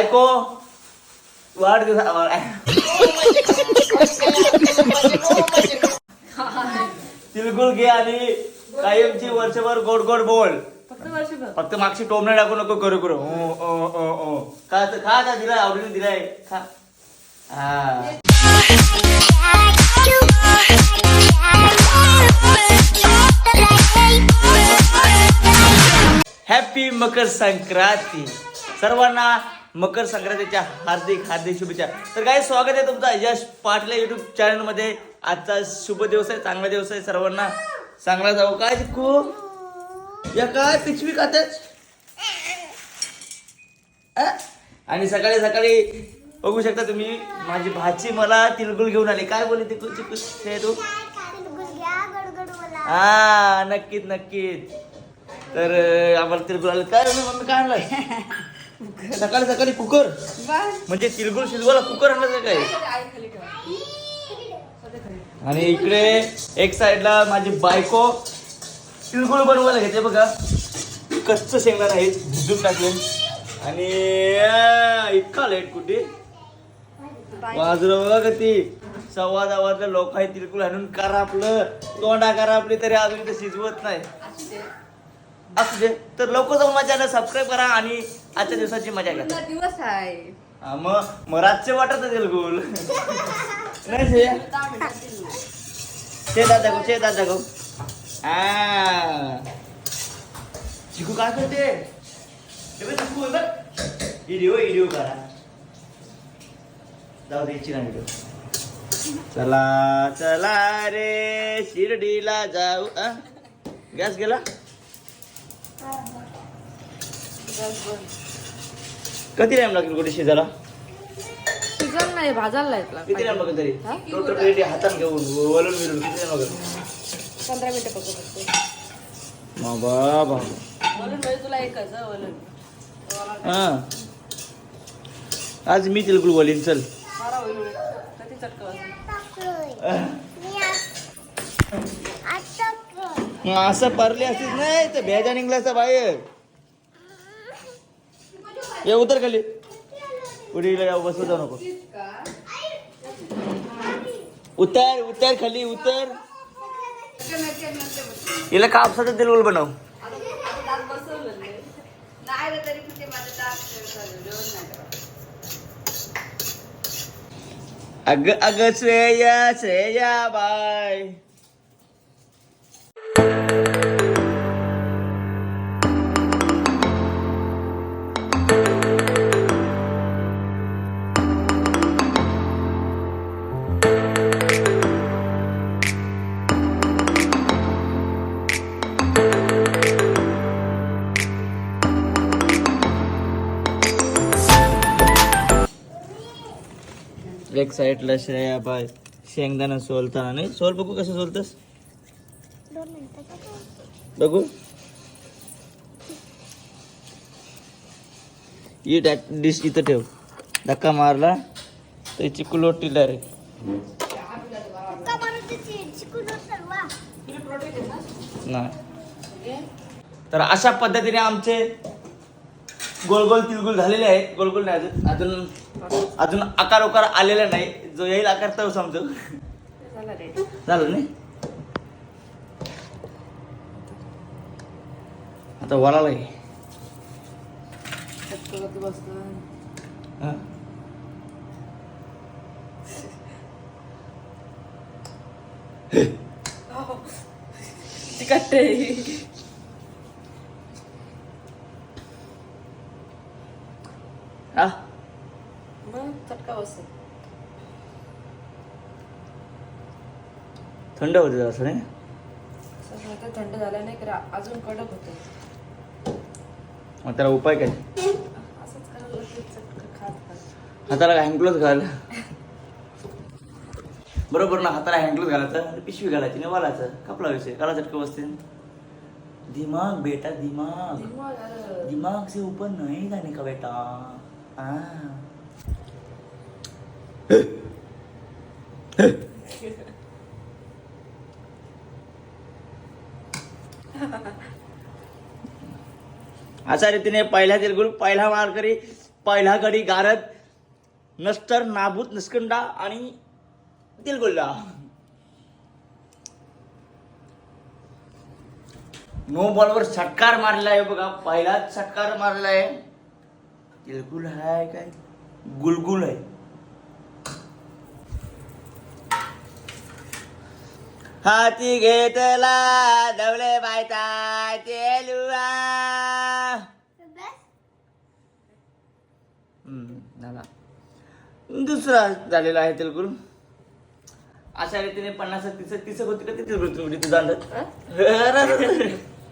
बायको वाढदिवसा तिळगुळ घे आणि कायमची वर्षभर गोड गोड बोल. फक्त मागची टोमणे टाकू नको करू करू. ओ, ओ, ओ, ओ. खा तर खा का दिलाय आवडीने दिलाय. खा. हा. हॅपी मकर संक्रांती. सर्वांना मकर संक्रांतीच्या हार्दिक हार्दिक शुभेच्छा. तर काय स्वागत आहे तुमचा यश पाटला युट्यूब चॅनलमध्ये. आजचा शुभ दिवस आहे चांगला दिवस आहे सर्वांना. चांगला जाऊ. काय शिकू या काय पिशवी खातच आणि सकाळी सकाळी बघू शकता तुम्ही माझी भाची मला तिळगुळ घेऊन आली. काय बोलली ती चिक्कू? ते तू? हा नक्कीच नक्कीच. तर आम्हाला तिलगुळ आलं. काय मम्मी काय आणलं सकाळी सकाळी कुकर. म्हणजे तिळगुळ शिजवायला कुकर आणलं काय? आणि इकडे एक साइडला माझी बायको तिळगुळ बनवायला घेते बघा. कच्च शेंगदाणा आहेत भिजून टाकले. आणि इतका लेट कुठे? वाजलं बघा ती. सव्वा दहा लोक आहेत तिळगुळ आणून करा आपलं. तोंडा करा आपली तरी अजून ते शिजवत नाही. असू दे. तर लवकर जाऊन माझ्या सबस्क्राईब करा आणि आजच्या दिवसाची मजा घ्या. पूर्ण दिवस आहे. हा, मग मग रातचे वाटत तिळगुळ नाही श्रेया? दहा मिनिटातील. ते दादा गो ते दादा गो आ चिकू काय करते? हे बघ चिकू हे बघ व्हिडिओ व्हिडिओ करा. जाऊ दे इच्छी नाही चला चला रे शिर्डीला जाऊ. आ? गॅस गेला. किती टाइम लागेल कुठे शिजायला? शिजन नाही भाजायला किती टाइम लागेल तरी? टोटल रेडी हातात घेऊन वळून विरून किती टाइम लागेल? पंधरा मिनिटं बघू फक्त. मग बाबा म्हणजे तुला एकच हा आज मी तिलकुल बोलीन चल. मारा होईल. कधी. असं परले असतीच नाही तर भेजा निघलास बाहेर. ये उतर खाली. पुढे बसू जाऊ नको. उतर उतर खाली उतर. हिला कापसाचं तिलकुल बनव. अग अग श्रेया श्रेया बाय. एक साईडला श्रेया बाय शेंगदाणा सोलताना नाही? सोल बघू कसं सोलतस. बघू. ही डिश इथं ठेव. धक्का मारला तर चिकू लोटी रे. नाही. तर अशा पद्धतीने आमचे गोल गोल तिलगुल झालेले आहेत गोल गोल नाही अजून. अजून अजून आकार उकार आलेला नाही. जो येईल आकार तर समजू. झालं नाही? आता वराला चटकं वरती बसलं. हा. चटका थंड होते जरासं नाही? थंड झालं नाही अजून कडक होतं. मग त्याला उपाय काय? असंच करायला लागतं, चटकं खात खात. हाताला हँडग्लोव्ह घाल. बरोबर ना हाताला हँडग्लोव्ह घालायचं आणि पिशवी घालायची नाही वालायचं. कपला विषय काला चटकं बसते. दिमाग बेटा दिमाग. दिमाग आलं. दिमाग से ऊपर नहीं जाने का बेटा. हाँ अशा रीतीने पहिला तिरगुल पहिला मारकरी पहिला गडी गारद नस्तर नाबूत निस्कंडा आणि तिलगुल्ला नो बॉलवर षटकार मारला आहे हो बघा पहिलाच षटकार मारला आहे तिलकुल आहे काय? गुलगुल आहे. हाती घेतला दवले बायता हम्म, झाला. दुसरा झालेला आहे तेलगुल अशा रीतीने पन्नास तीस तीस होती का ते तेलगुल तुम्ही तू जाणत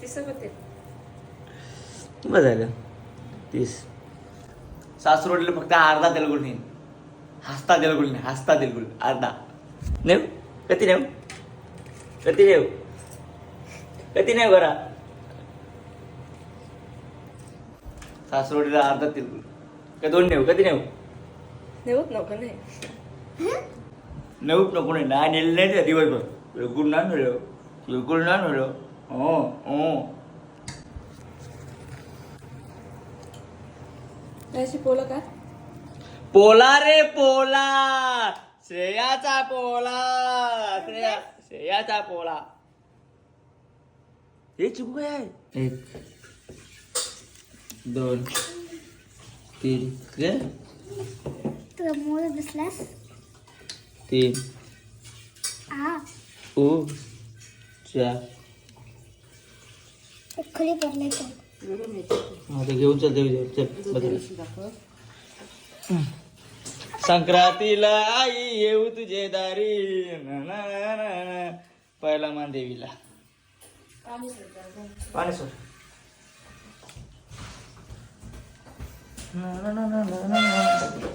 तिसं होते. बरं झालं. तीस. सासरोडले फक्त अर्धा तेलगुल नाही. हसता तेलगुल नाही हसता तेलगुल अर्धा. नेऊ? कधी नेऊ? कधी नेऊ कधी नेऊ घरा सासरोडीला अर्धा तेलगुल का दोन नेऊ कधी नेऊ नेऊत नको नाही. नेऊ नको नाही. ना नेलं नाही त्या दिवसभर. बिलकुल ना मिळव बिलकुल ना मिळव हो हो. त्याची पोलं का पोला रे पोला. श्रेयाचा पोला. श्रेया श्रेयाचा पोला हे चुकू काय आहे एक दोन तीन काय? तुला मोर बसलास तीन हा ओ चार खाली पडलाय तो आता घेऊन चल देऊ चल बदल संक्रांतीला आई येऊ तुझे दारी. ना, ना, ना, ना, ना. पहिला मान देवीला. पाणी सोड. ना, ना, ना, ना, ना, ना.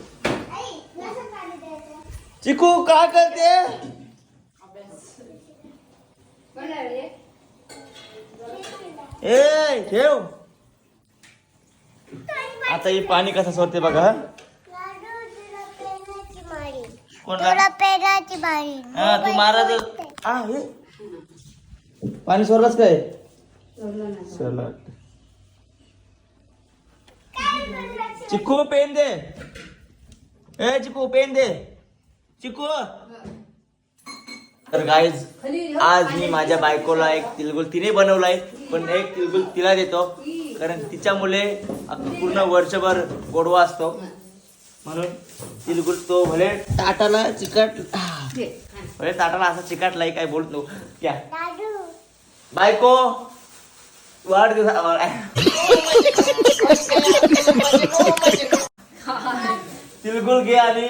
चिकू काय करते? ए ठेव. आता हे पाणी कसं सोडते बघा कोणला तुला पेराची बारी हा तू महाराज पाणी सोडलंच काय? सोडलं चिकू पेन दे. ए चिकू पेन दे. चिकू. तर गाईज आज मी माझ्या बायकोला एक तिलगुल तिने बनवलाय पण एक तिलगुल तिला देतो. कारण तिच्यामुळे अख्खं पूर्ण वर्षभर गोडवा असतो. म्हणून तिलगुल तो भले. ताटाला चिकट. भले ताटाला असा चिकटलाय काय बोलत नको. क्या दादू बायको वाढदिवसा तिलगुल घे आणि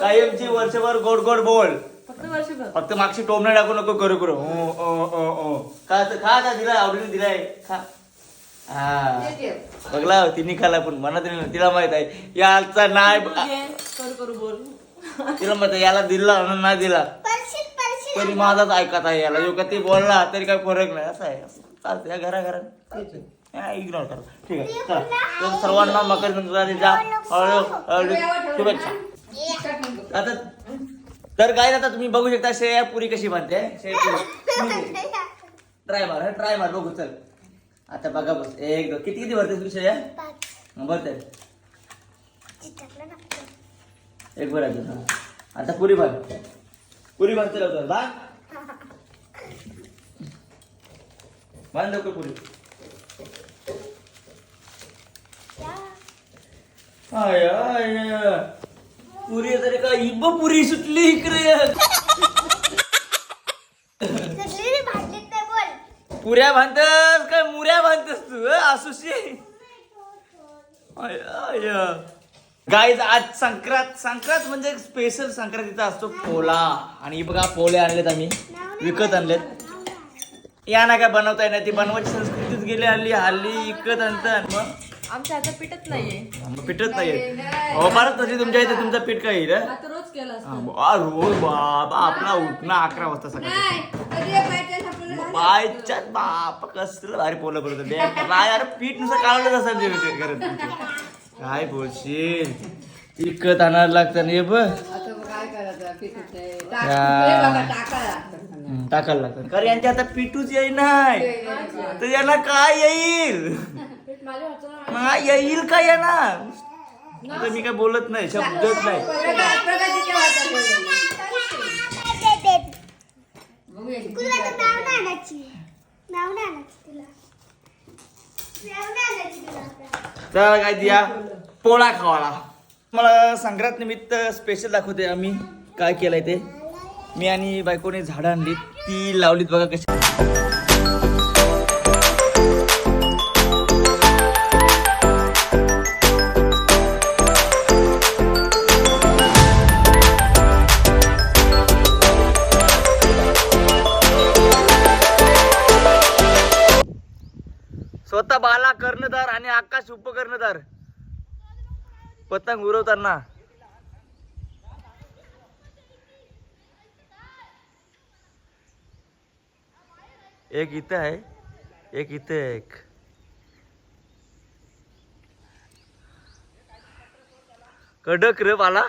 कायमची वर्षभर गोड गोड बोल. फक्त वर्षभर. फक्त मागची टोमणे टाकू नको करू करू. ओ, ओ, ओ, ओ. खा तर- खा आता दिलाय आवडीने दिलाय. खा. हा. बघला तिने खाला पण म्हणत नाही तिला माहीत आहे. याचा नाही करू करू बोल. तिला माहीत आहे याला दिला म्हणून नाही दिला. तरी माझाच ऐकत आहे याला. जो का ते बोलला तरी काय फरक नाही. असं आहे असं. चालतं या घरा घरा इग्नोर करा. ठीक आहे चला. तर सर्वांना मकर संक्रांतीच्या हळू- हळू- शुभेच्छा. आता तर काय आता तुम्ही बघू शकता श्रेया पुरी कशी बनते? पुरी. ट्राय मार ट्राय मार बघू चल. आता बघा बस. एक दोन. किती किती भरते तू श्रेया भरते एक भरायचं हा. आता पुरी भर. पुरी भरते लवकर. बा. बांध लवकर पुरी. आय आय पुरी तरी का इब पुरी सुटली इकडे. भांडलीत नाही बोल. पुऱ्या बांधतस मुऱ्या बांधतस तू अ, आसुशी? गाईज आज संक्रांत संक्रांत म्हणजे स्पेशल संक्रांतीचा असतो पोला. आणि बघा पोले आणलेत आम्ही विकत आणलेत. या ना काय बनवता येणार ती बनवायची संस्कृतीच गेली हल्ली हल्ली विकत आणतात. मग? आमच्या आता पिठत नाहीये. मग पिठच नाहीये. हो परत तशी तुमच्या इथे तुमचं पीठ काय येईल? आता रोज केला हा, बा, रोज बाबा आपला उठणं अकरा वाजता सकाळी. पायच्या बाप कसलं भारी पोलं करत होते. काय यार पीठ नुसतं काढलं असं करत. काय बोलशील? विकत आणायला लागतं हे पिठते या. टाकायला लागतं. कारण यांच्या आता पीठूच येई नाही. तर यांना काय येईल? येईल का येणार मी काय बोलत नाही शब्दच नाही प्रगा- प्रगतीच्या वाटेत गेलेली. दे, दे. बघूया किती तुला तर वाटेत नाव गेली. नाही आणायची नाव नाही आणायची तुला नाव नाही आणायची तुला तर काय दिया? पोळा खावाला. मला संक्रांत निमित्त स्पेशल दाखवते आम्ही. काय केलंय ते? मी आणि बायकोने झाडं आणली. ती लावलीत बघा कशी. पतंग उरवताना एक इथं आहे एक इथे आहे एक. कडक रे बाला.